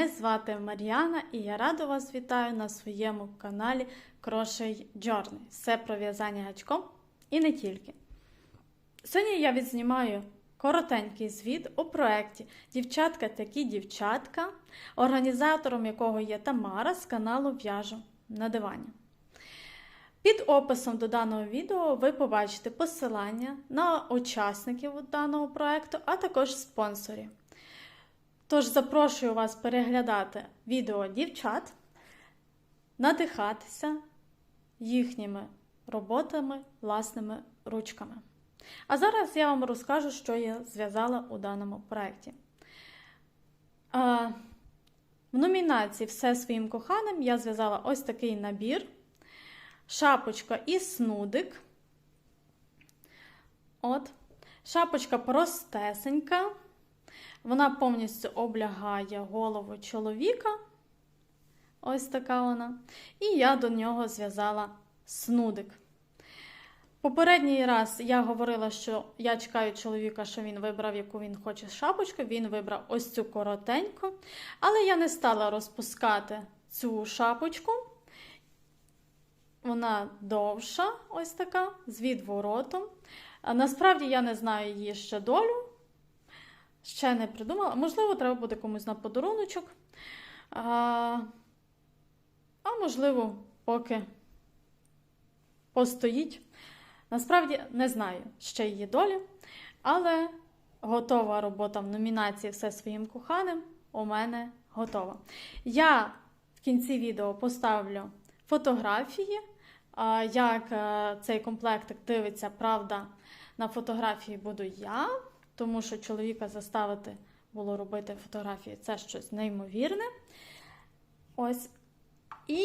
Мене звати Мар'яна і я рада вас вітаю на своєму каналі Crochet Journey. Все про в'язання гачком і не тільки. Сьогодні я відзнімаю коротенький звіт у проєкті Дівчатка такі дівчатка, організатором якого є Тамара з каналу В'яжу на дивані. Під описом до даного відео ви побачите посилання на учасників даного проєкту, а також спонсорів. Тож запрошую вас переглядати відео дівчат, надихатися їхніми роботами, власними ручками. А зараз я вам розкажу, що я зв'язала у даному проєкті. В номінації Все своїм коханим я зв'язала ось такий набір, шапочка і снудик. От. Шапочка простесенька. Вона повністю облягає голову чоловіка. Ось така вона. І я до нього зв'язала снудик. Попередній раз я говорила, що я чекаю чоловіка, що він вибрав, яку він хоче шапочку. Він вибрав ось цю коротеньку. Але я не стала розпускати цю шапочку. Вона довша, ось така, з відворотом. Насправді я не знаю її ще долю. Ще не придумала. Можливо, треба буде комусь на подаруночок. А, а можливо, поки постоїть. Насправді не знаю ще її долі, але готова робота в номінації Все своїм коханим у мене готова. Я в кінці відео поставлю фотографії, як цей комплектик дивиться, правда, на фотографії буду я тому що чоловіка заставити було робити фотографії це щось неймовірне. Ось. І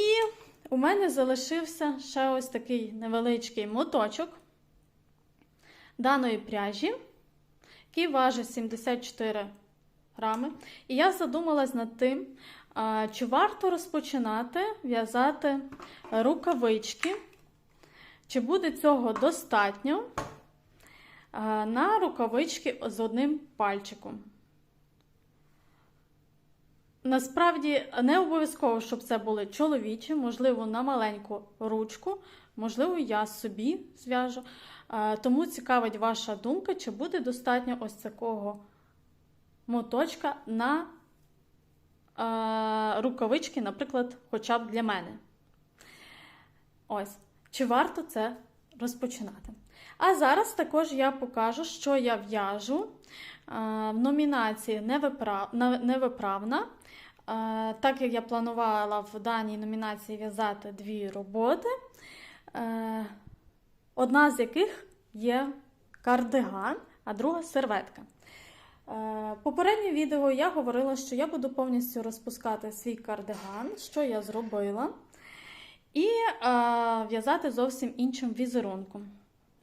у мене залишився ще ось такий невеличкий моточок даної пряжі, який важить 74 грами. І я задумалась над тим, чи варто розпочинати в'язати рукавички, чи буде цього достатньо на рукавички з одним пальчиком. Насправді, не обов'язково, щоб це були чоловічі, можливо, на маленьку ручку, можливо, я собі зв'яжу. Тому цікавить ваша думка, чи буде достатньо ось такого моточка на рукавички, наприклад, хоча б для мене. Ось. Чи варто це розпочинати? А зараз також я покажу, що я в'яжу в номінації Невиправна. Так як я планувала в даній номінації в'язати дві роботи, одна з яких є кардиган, а друга серветка. Попереднє відео я говорила, що я буду повністю розпускати свій кардиган, що я зробила, і в'язати зовсім іншим візерунком.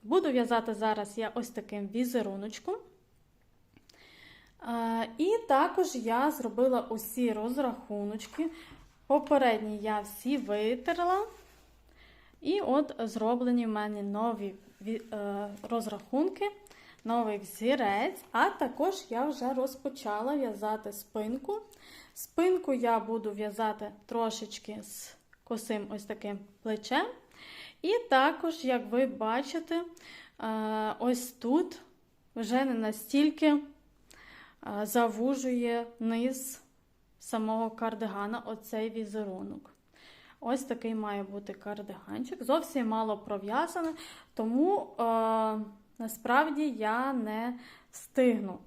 Буду в'язати зараз я ось таким візеруночком. І також я зробила усі розрахуночки. Попередні я всі витерла. І от зроблені в мене нові е, розрахунки, новий взірець, а також я вже розпочала в'язати спинку. Спинку я буду в'язати трошечки з косим ось таким плечем. І також, як ви бачите, е, ось тут вже не настільки е, завужує низ самого кардигана оцей візерунок. Ось такий має бути кардиганчик. Зовсім мало пров'язаний, тому е, насправді я не встигну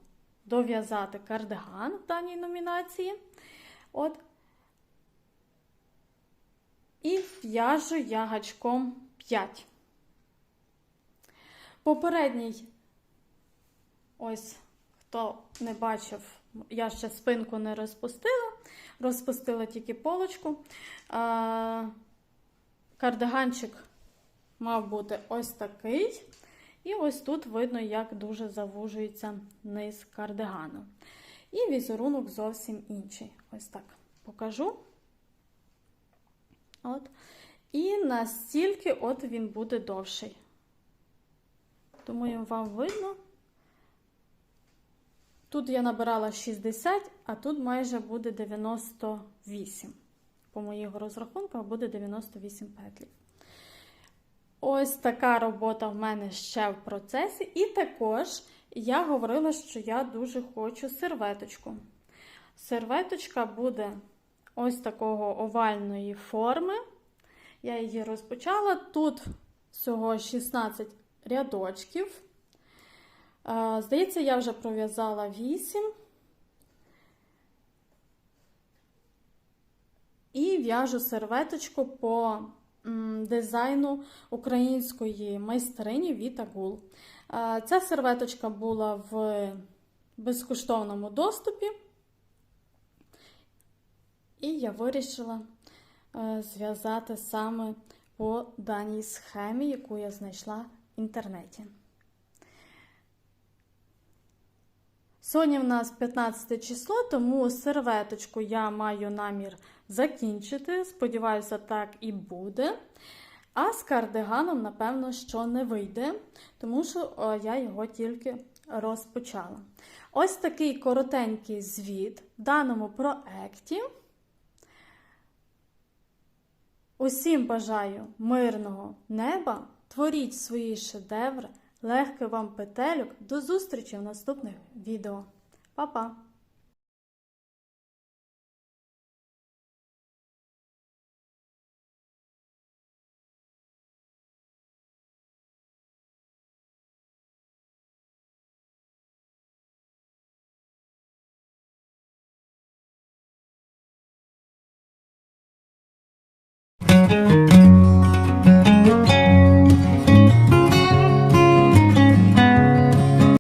дов'язати кардиган в даній номінації. От. І в'яжу я гачком 5. Попередній, ось, хто не бачив, я ще спинку не розпустила, розпустила тільки полочку. Кардиганчик мав бути ось такий. І ось тут видно, як дуже завужується низ кардигану. І візерунок зовсім інший. Ось так покажу. От. І настільки от він буде довший. Думаю, вам видно. Тут я набирала 60, а тут майже буде 98. По моїх розрахунках буде 98 петлів. Ось така робота в мене ще в процесі. І також я говорила, що я дуже хочу серветочку. Серветочка буде ось такого овальної форми. Я її розпочала. Тут всього 16 рядочків. Е, Здається, я вже пров'язала 8. І в'яжу серветочку по дизайну української майстрині Віта Гул. Е, Ця серветочка була в безкоштовному доступі. І я вирішила зв'язати саме по даній схемі, яку я знайшла в інтернеті. Сьогодні в нас 15 число, тому серветочку я маю намір закінчити. Сподіваюся, так і буде. А з кардиганом, напевно, що не вийде, тому що я його тільки розпочала. Ось такий коротенький звіт в даному проекті. Усім бажаю мирного неба, творіть свої шедеври, легких вам петельок. До зустрічі в наступних відео. Па-па!